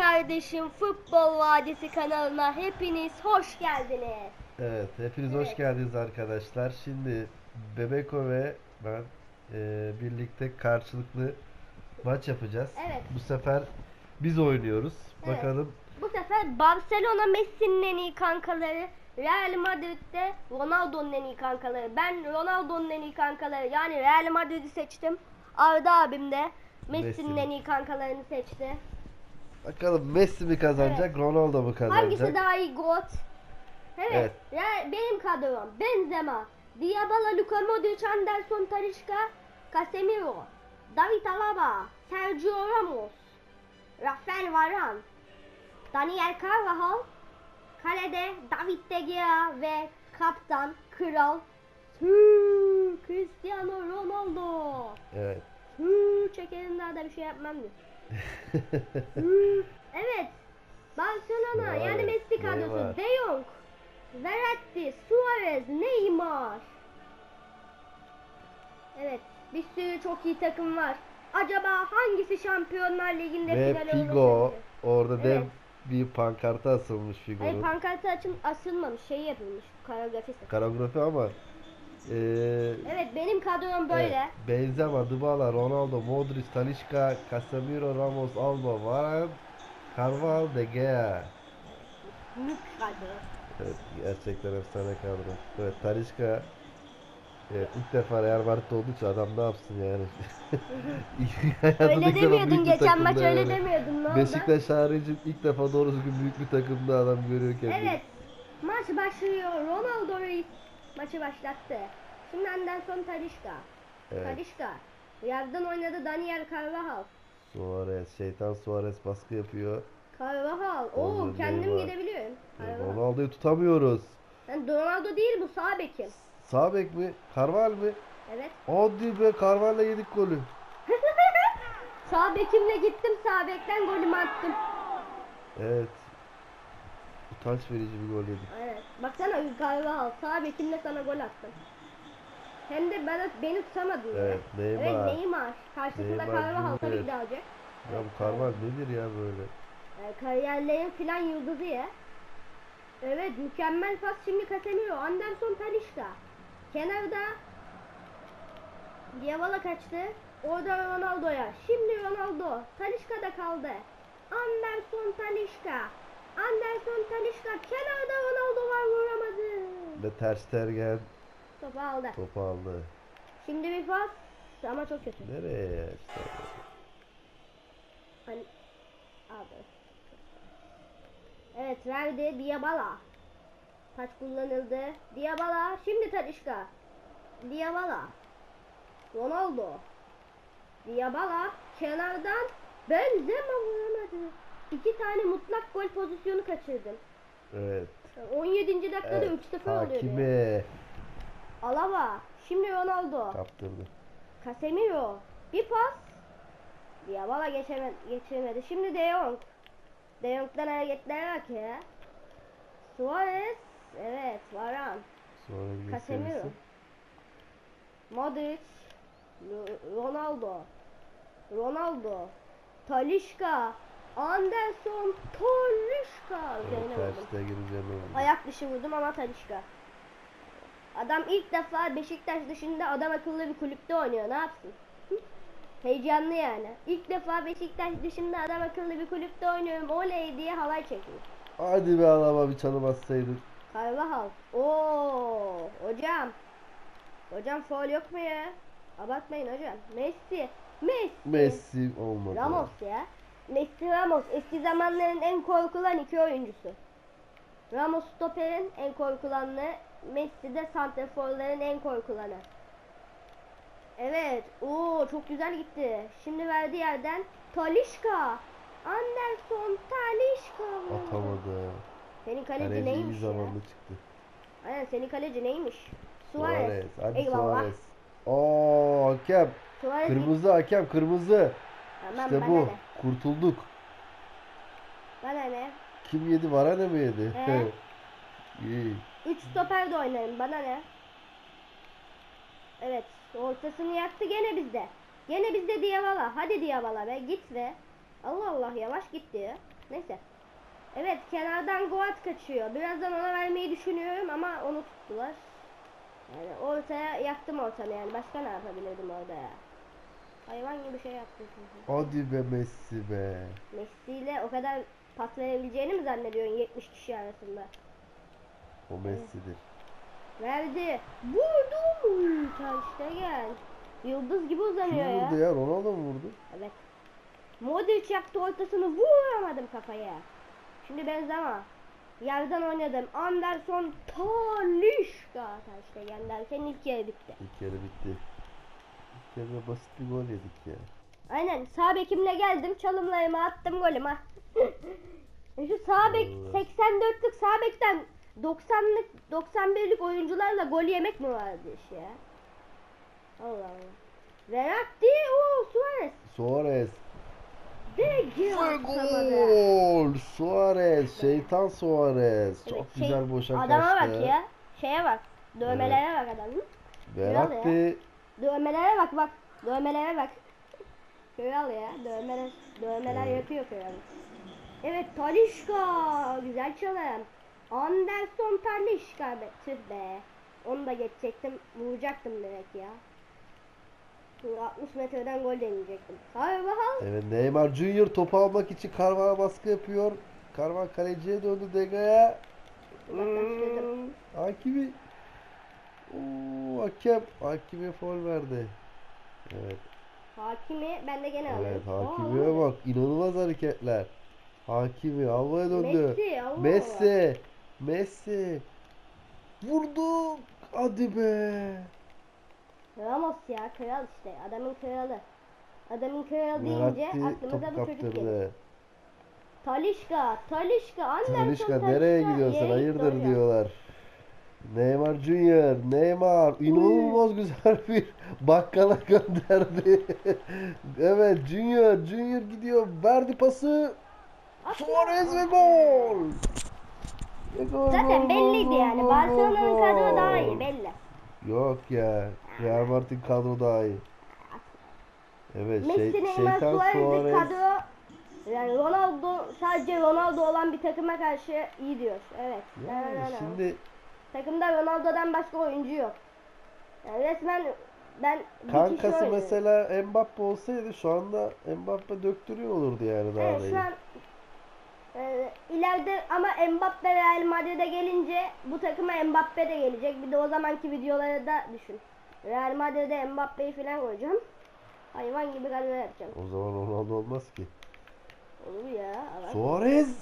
kardeşim Futbol Vadisi kanalına hepiniz hoş geldiniz. Evet, hepiniz hoş Evet. geldiniz arkadaşlar. Şimdi Bebeko ve ben e, birlikte karşılıklı maç yapacağız. Evet. Bu sefer biz oynuyoruz. Evet. Bakalım. Bu sefer Barcelona Messi'nin en iyi kankaları, Real Madrid'de Ronaldo'nun en iyi kankaları. Ben Ronaldo'nun en iyi kankaları yani Real Madrid'i seçtim. Arda abim de Messi'nin Messi'nin. en iyi kankalarını seçti. Bakalım Messi mi kazanacak, Ronaldo mu kazanacak? Hangisi daha iyi GOAT? Evet. Evet. Ya benim kadrom Benzema, Dybala, Luka Modric, Anderson, Talisca, Casemiro, David Alaba, Sergio Ramos, Rafael Varane, Daniel Carvajal, kalede David De Gea ve kaptan Kral Cristiano Ronaldo. Evet. Tüü, çekerim daha da bir şey yapmam diyor. Evet. Barcelona Vay, yani Messi kadrosu. De Jong, Verratti, Suarez, Neymar. Evet. Bir sürü çok iyi takım var. Acaba hangisi Şampiyonlar Ligi'nde Ve final Figo orada dev Evet. bir pankarta asılmış Hayır Figo'nun. pankartı açın, asılmamış. Şey yapılmış. Koreografisi. Koreografi ama e, Evet benim kadrom böyle. evet, Benzema, Dybala, Ronaldo, Modric, Talisca, Casemiro, Ramos, Alba, Varane, Carvajal, De Gea. Mük kadro. Evet, gerçekten efsane kadro. Evet, Talisca evet, ilk defa Real Madrid olduğu için adam ne yapsın yani? Öyle demiyordun geçen maç öyle yani. demiyordun ne oldu? Beşiktaş harici ilk defa doğru düzgün büyük bir takımda adam görüyor kendini. Evet. Maç başlıyor. Ronaldo Reis maçı başlattı. Şimdi Anderson Talisca. Evet. Talisca. Yardan oynadı Daniel Carvajal. Suarez, şeytan Suarez baskı yapıyor. Carvajal. Oo kendim Neymar. gidebiliyorum. Carvajal. Ronaldo'yu tutamıyoruz. Yani Ronaldo değil bu sağ bekim. Sağ bek mi? Carvalho mi? Evet. Hadi be Carvalho'la yedik golü. Sağ bekimle gittim sağ bekten golümü attım. Evet. Utanç verici bir gol yedik. Evet. Baksana Carvajal sağ bekimle sana gol attım. Hem de bana, beni tutamadın. Evet, Neymar. Evet Neymar. Karşısında Neymar ki de alacak. Ya bu Carvalho nedir ya böyle? Yani kariyerlerin filan yıldızı ya. Evet mükemmel pas şimdi Casemiro. Anderson Talisca. Kenarda Dybala kaçtı. Orada Ronaldo'ya. Şimdi Ronaldo. Talisca da kaldı. Anderson Talisca. Anderson Talisca. Kenarda Ronaldo var vuramadı. Ve Ter Stegen Topu aldı. topu aldı. Şimdi bir pas. Ama çok kötü. Nereye işte? Hani aldı. Evet verdi Dybala. Taç kullanıldı. Dybala şimdi Talişka. Dybala. Ronaldo. Dybala kenardan Benzema vuramadı. İki tane mutlak gol pozisyonu kaçırdım. Evet. 17. dakikada evet. 3-0 oluyordu. Hakimi Alaba. Şimdi Ronaldo. kaptırdı. Casemiro. Bir pas. Dybala geçemedi, geçiremedi. Şimdi De Jong. De Jong'dan hareketler bak ya. Suarez. Evet. Varane. Sonra bir Casemiro. Modric. Ro- Ronaldo. Ronaldo. Talisca. Anderson. Evet, Üzerine Ter vurdum. Stegen üzerine vurdu. Ayak dışı vurdum ama Talisca. Adam ilk defa Beşiktaş dışında adam akıllı bir kulüpte oynuyor. Ne yapsın? Hı? Heyecanlı yani. İlk defa Beşiktaş dışında adam akıllı bir kulüpte oynuyorum. Oley diye halay çekiyor. Hadi be alama bir çalım atsaydın. Carvajal. Oo, hocam. Hocam faul yok mu ya? Abartmayın hocam. Messi. Messi. Messi olmadı. Ramos ya. Messi Ramos eski zamanların en korkulan iki oyuncusu. Ramos stoperin en korkulanı, Messi de santraforların en korkulanı. Evet, oo çok güzel gitti. Şimdi verdiği yerden Talisca. Anderson Talisca. Atamadı. Senin kaleci Kaleci neymiş ya? çıktı. Aynen senin kaleci neymiş? Suarez. Suarez. Hadi Eyvallah. Suarez. Oo hakem. Suarez Kırmızı hakem kırmızı. Tamam, İşte bana bu. ne? Kurtulduk. Bana ne? Kim yedi? Varane mi yedi? He. İyi. Üç stoper de oynarım bana ne? Evet ortasını yaktı gene bizde. Gene bizde Diyabala. Hadi Diyabala be git be. Allah Allah yavaş gitti. Neyse. Evet kenardan Goat kaçıyor. Birazdan ona vermeyi düşünüyorum ama onu tuttular. Yani ortaya yaktım ortamı yani. Başka ne yapabilirdim orada ya? Hayvan gibi şey yaptım çünkü. Hadi be Messi be. Messi ile o kadar pas verebileceğini mi zannediyorsun 70 kişi arasında? O Messi'dir. Verdi. Vurdu. Taşta gel. Yıldız gibi uzanıyor Kim ya. vurdu ya? Ronaldo mu vurdu? Evet. Modric yaptı ortasını vuramadım kafaya. Şimdi Benzema. Yerden oynadım. Anderson Talişka taşta gel derken ilk yarı bitti. İlk yarı bitti. Yarıda basit bir gol yedik ya. Aynen sağ bekimle geldim çalımlarımı attım golüm ha. Şu sağ bek Allah. 84'lük sağ bekten 90'lık 91'lik oyuncularla gol yemek mi vardı iş ya? Allah Allah. Verratti o Suarez. Suarez. De gol. Suarez. Şeytan Suarez. Çok Evet, güzel şey, boşa Adama kaçtı. bak ya. Şeye bak. Dövmelere bak adamın. Verratti. Dövmelere bak bak. Dövmelere bak. Kral ya. Dövmeler, dövmeler yapıyor kral. Evet Talişka. Güzel çalım. Anderson Talişka be. Tüh be. Onu da geçecektim. Vuracaktım direkt ya. Şu 60 metreden gol deneyecektim. Carvajal. Evet Neymar Junior topu almak için Karvan'a baskı yapıyor. Karvan kaleciye döndü Dega'ya. Uzaklaştırdım. Hakimi. Oo, hakem. Hakime foul verdi. Evet. Hakimi ben de gene Evet alıyorum. hakime bak. inanılmaz hareketler. Hakimi havaya döndü. Messi. Allah. Messi. Messi. Vurdu. Hadi be. Ramos ya kral işte adamın kralı. Adamın kralı deyince Verratti aklımıza bu çocuk kaptırdı. Talişka, Talişka, Anderson Talişka nereye gidiyorsun? Hayırdır diyorlar. Neymar Junior, Neymar inanılmaz güzel bir bakkala gönderdi. evet Junior, Junior gidiyor. Verdi pası. Suarez ve gol. Ve gol, Zaten gol, belliydi gol, yani. Barcelona'nın kadro daha iyi belli. Yok ya. Real Madrid kadro daha iyi. Evet şey, Neymar, Suarez. kadro yani Ronaldo sadece Ronaldo olan bir takıma karşı iyi diyor. Evet. Yani na. şimdi Takımda Ronaldo'dan başka oyuncu yok. Yani resmen ben bir kişi kankası oynuyorum. mesela Mbappe olsaydı şu anda Mbappe döktürüyor olurdu yani daha Evet şu an e, ileride ama Mbappe Real Madrid'e gelince bu takıma Mbappe de gelecek. Bir de o zamanki videoları da düşün. Real Madrid'e Mbappe'yi falan koyacağım. Hayvan gibi kadro yapacağım. O zaman Ronaldo olmaz ki. Olur ya. Allah. Suarez.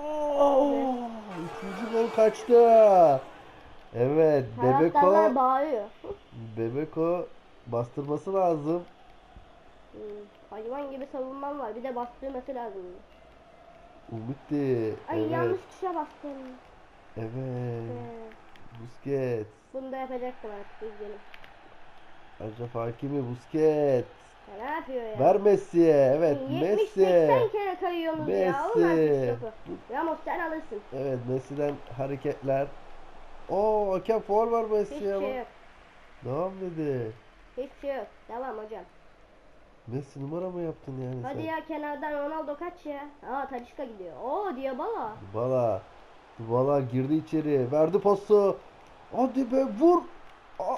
Oo, ikinci gol kaçtı. Evet, Taraftarlar Bebeko, bağırıyor. Bebeko bastırması lazım. Hmm, Hayvan gibi savunmam var. Bir de bastırması lazım. Umutti. Ay Evet, yanlış tuşa bastım. evet. Ee, Busquets. bunu da yapacaktım artık üzgünüm. Acaba Hakimi Busquets. Ya ne yapıyor ya? Ver Messi'ye. Evet, 70-80 Messi. kere kayıyorsunuz ya. Olmaz Messi. topu. Ramos sen alırsın. Evet, Messi'den hareketler. Oo, hakem faul var Messi'ye ama. şey yok. Devam dedi. Hiçbir şey yok. Devam hocam. Messi numara mı yaptın yani Hadi sen? ya kenardan Ronaldo kaç ya? Aa Talişka gidiyor. Oo Dybala. Dybala. Dybala girdi içeri. Verdi pası. Hadi be vur. Aa,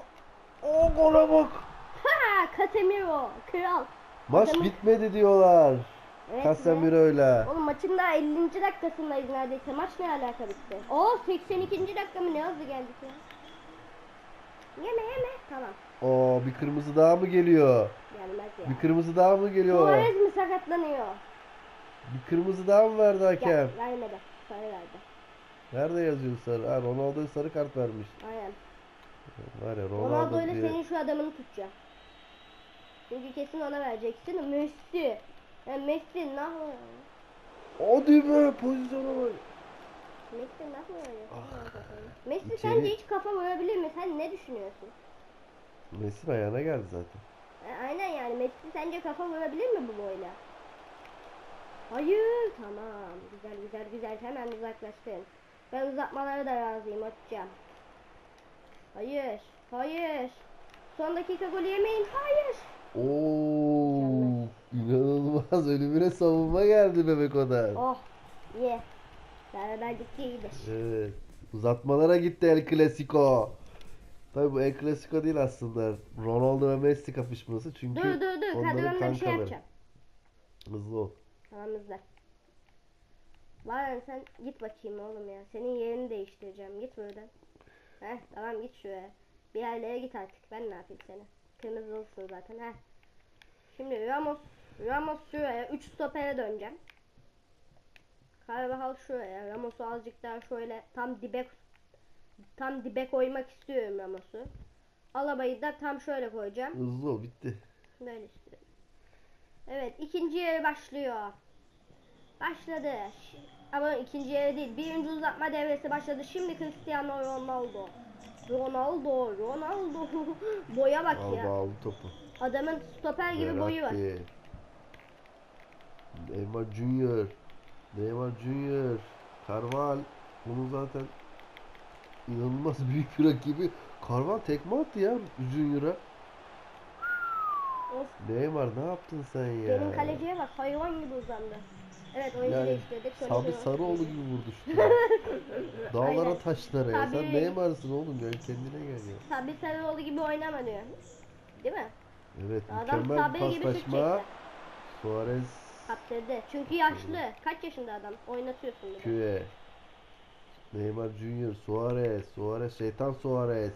o gole bak. Ha Casemiro. Kral. Maç Adamın- bitmedi diyorlar. Evet. Casemiro'yla. Oğlum maçın daha 50. dakikasındayız neredeyse. Maç ne alaka bitti? Oo 82. dakika mı ne hızlı geldik ya. Yeme yeme. Tamam. Oo bir kırmızı daha mı geliyor? Gelmez ya. Bir kırmızı daha mı geliyor? Suarez mi sakatlanıyor? Bir kırmızı daha mı verdi hakem? Gel, vermedi. Sarı verdi. Nerede yazıyor sarı? Ha Ronaldo'ya sarı kart vermiş. Aynen. Var ya Ronaldo, Ronaldo ile senin şu adamını tutacağım. Çünkü kesin ona vereceksin. Messi. Ya Messi ne yapıyor? Hadi be pozisyona bak. Messi ne yapıyor? Ah. Messi İçeri- sence hiç kafa vurabilir mi? Sen ne düşünüyorsun? Messi ayağına geldi zaten. E, aynen yani Messi sence kafa vurabilir mi bu boyla? Hayır. Tamam. Güzel güzel güzel. Hemen uzaklaştın. Ben uzatmalara da razıyım hocam. Hayır. Hayır. Son dakika golü yemeyin. Hayır. Oo, inanılmaz ölümüne savunma geldi Bebeko'dan. Oh Ye. Beraberlikte iyidir. Evet. Uzatmalara gitti El Clasico. Tabii bu El Clasico değil aslında. Ronaldo ve Messi kapışması çünkü Dur dur dur. onların Kadronda bir şey kankaları. yapacağım. Hızlı ol. Tamam. Var ya sen git bakayım oğlum ya. Senin yerini değiştireceğim. Git buradan. Heh tamam git şuraya. Bir yerlere git artık. Ben ne yapayım seni? Kırmızılısın zaten. Heh. Şimdi Ramos Ramos şuraya. 3 stopere döneceğim. Carvajal şuraya. Ramos'u azıcık daha şöyle tam dibe tam dibe koymak istiyorum Ramos'u. Alaba'yı da tam şöyle koyacağım. Hızlı ol bitti. Böyle istiyorum. Evet ikinci yarı başlıyor. Başladı. Ama ikinci yarı değil. Birinci uzatma devresi başladı. Şimdi Cristiano Ronaldo. Ronaldo, Ronaldo. Boya bak Alba ya. aldı topu. Adamın stoper gibi boyu var. Verratti. Neymar Junior. Neymar Junior. Carval. Bunu zaten inanılmaz büyük bir rakibi. Carval tekme attı ya Junior'a. Neymar ne yaptın sen ya? benim kaleciye bak hayvan gibi uzandı. Evet oyuncu Yani değiştirdik. Sabri Sarıoğlu gibi vurdu şutu. Dağlara Aynen. taşlara ya. Sen Tabii. Neymar'sın oğlum ya kendine gel ya. Sabri Sarıoğlu gibi oynama diyor. Değil mi? Evet Adam mükemmel Sabri bir gibi paslaşma. tutacak. Suarez Kaptırdı. Çünkü yaşlı. Kaç yaşında adam? Oynatıyorsun bir de. Küve. Neymar Junior, Suarez, Suarez, şeytan Suarez.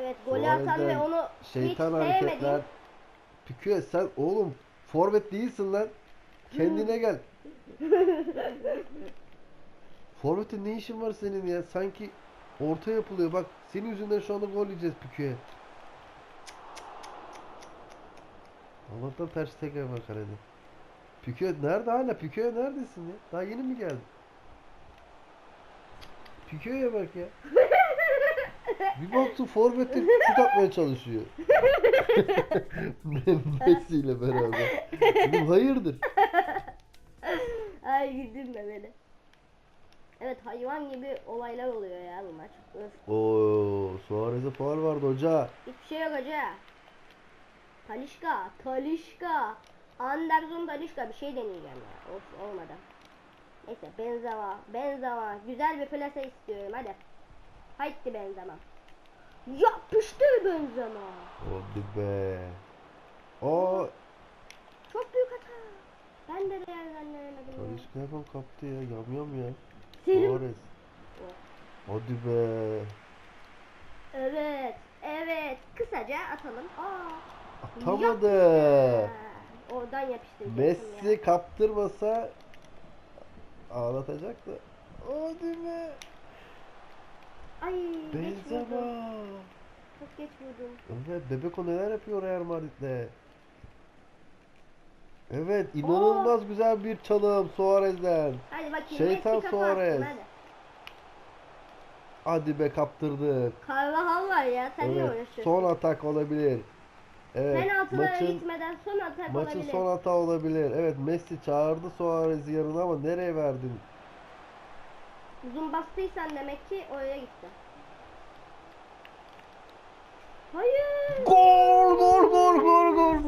Evet golü atan ve Suarez'den onu Şeytan hiç hareketler. sevmediğim sen oğlum forvet değilsin lan. Kendine gel. Forvet'te ne işin var senin ya? Sanki orta yapılıyor. Bak senin yüzünden şu anda gol yiyeceğiz Püküye. Allah'tan ters teker var kalede. Püküye nerede hala? Püküye neredesin ya? Daha yeni mi geldin? Püküye'ye bak ya. Bir baktım forveti şut atmaya çalışıyor. Messi ile beraber. Dedim hayırdır? Ay güldüm be beni. Evet hayvan gibi olaylar oluyor ya bu maç. Öf. Oo, Suarez'e faul vardı hoca. Hiçbir şey yok hoca. Talişka, Talişka. Anderson Talişka bir şey deneyeceğim ya. Of olmadı. Neyse Benzema, Benzema. Güzel bir plase istiyorum hadi. Haydi Benzema. Yapıştır Benzema. Hadi be. O Çok büyük hata. Ben de değerlendiremedim. Talişka hemen kaptı ya. Yam yam ya. Selim. Suarez. Hadi be. Evet, evet. Kısaca atalım. Aa. Atamadı. Ha, Oradan yapıştıracaksın Messi ya. kaptırmasa ağlatacaktı. Hadi be. Ay. Benzema. Çok geç vurdum. Evet Bebeko neler yapıyor Real Madrid'de. Evet inanılmaz güzel bir çalım Suarez'den. Hadi bakayım. Şeytan Messi Suarez. hadi. Hadi be kaptırdık. Carvajal var ya. Sen niye Evet uğraşıyorsun? son atak olabilir. Evet Penaltılara maçın gitmeden son atak maçın olabilir. son hata olabilir. Evet Messi çağırdı Suarez'i yanına ama nereye verdin? Uzun bastıysan demek ki oraya gitti. Hayır. Gol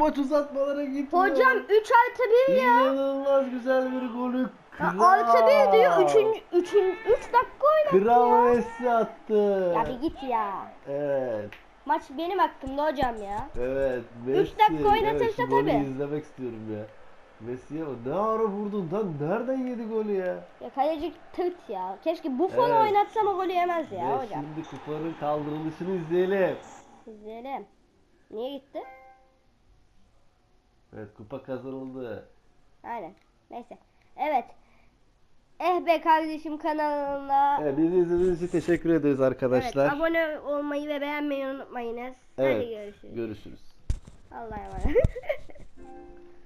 maç uzatmalara gitti. Hocam 3 artı 1 ya. İnanılmaz güzel bir golü. Kral. Artı 1 diyor. 3. 3. 3 dakika oynadı Kral ya. Messi attı. Ya bir git ya. Evet. Maç benim hakkımda hocam ya. Evet. Üç Messi. dakika oynatırsa evet, şu golü tabii. izlemek istiyorum ya. Messi'ye bak. Ne ara vurdun lan? Nereden yedi golü ya? Ya kaleci tırt ya. Keşke Buffon'u Evet. oynatsam o golü yemez ya Ve hocam. şimdi kupanın kaldırılışını izleyelim. İzleyelim. Niye gitti? Evet kupa kazanıldı. Aynen. Neyse. Evet. Eh be kardeşim kanalına. Evet, bizi izlediğiniz için teşekkür ederiz arkadaşlar. Evet, abone olmayı ve beğenmeyi unutmayınız. Hadi Evet, görüşürüz. Görüşürüz. Allah'a emanet.